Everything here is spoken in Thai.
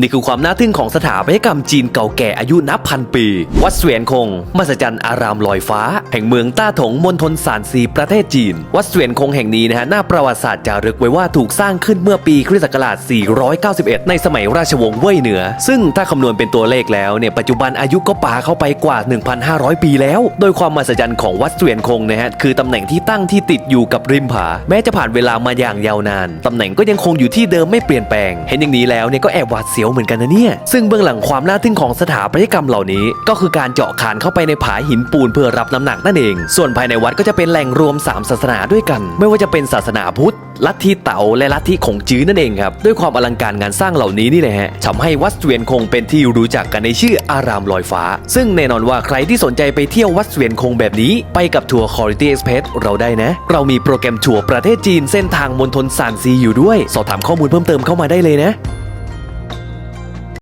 นี่คือความน่าทึ่งของสถาปัตยกรรมจีนเก่าแก่อายุนับพันปี วัดเสวียนคง มหัศจรรย์อารามลอยฟ้า แห่งเมืองต้าถงมณฑลซานซีประเทศจีน วัดเสวียนคงแห่งนี้นะฮะหน้าประวัติศาสตร์จารึกไว้ว่าถูกสร้างขึ้นเมื่อปีคริสต์ศักราช 491 ในสมัยราชวงศ์เว่ยเหนือ ซึ่งถ้าคำนวณเป็นตัวเลขแล้วเนี่ยปัจจุบันอายุก็ปาเข้าไปกว่า 1,500 ปีแล้ว โดยความมหัศจรรย์ของวัดเสวียนคงนะฮะคือตำแหน่งที่ตั้งที่ติดอยู่กับริมผา แม้จะผ่านเวลามาอย่างยาวนานตำแหน่งก็ยังคงอยู่ที่เดิมไม่เปลี่ยนแปลง เห็นอย่างนี้แล้วเนี่ยก็แอบหวาดเสียวเหมือนกันนะเนี่ย ซึ่งเบื้องหลังความน่าทึ่งของสถาปัตยกรรมเหล่านี้ ก็คือการเจาะคานเข้าไปในผาหินปูนเพื่อรับน้ำหนักนั่นเอง ส่วนภายในวัดก็จะเป็นแหล่งรวม 3 ศาสนาด้วยกัน ไม่ว่าจะเป็นศาสนาพุทธลัทธิเต๋าและลัทธิของจื้อนั่นเองครับ ด้วยความอลังการงานสร้างเหล่านี้นี่แหละฮะทำให้วัดเสวียนคงเป็นที่รู้จักกันในชื่ออารามลอยฟ้า ซึ่งแน่นอนว่าใครที่สนใจไปเที่ยววัดเสวียนคงแบบนี้ ไปกับทัวร์ Quality Express เราได้นะ เรามีโปรแกรมทัวร์ประเทศจีนเส้นทางมณฑลซานซีอยู่ด้วย สอบถามข้อมูลเพิ่มเติมเข้ามาได้เลยนะ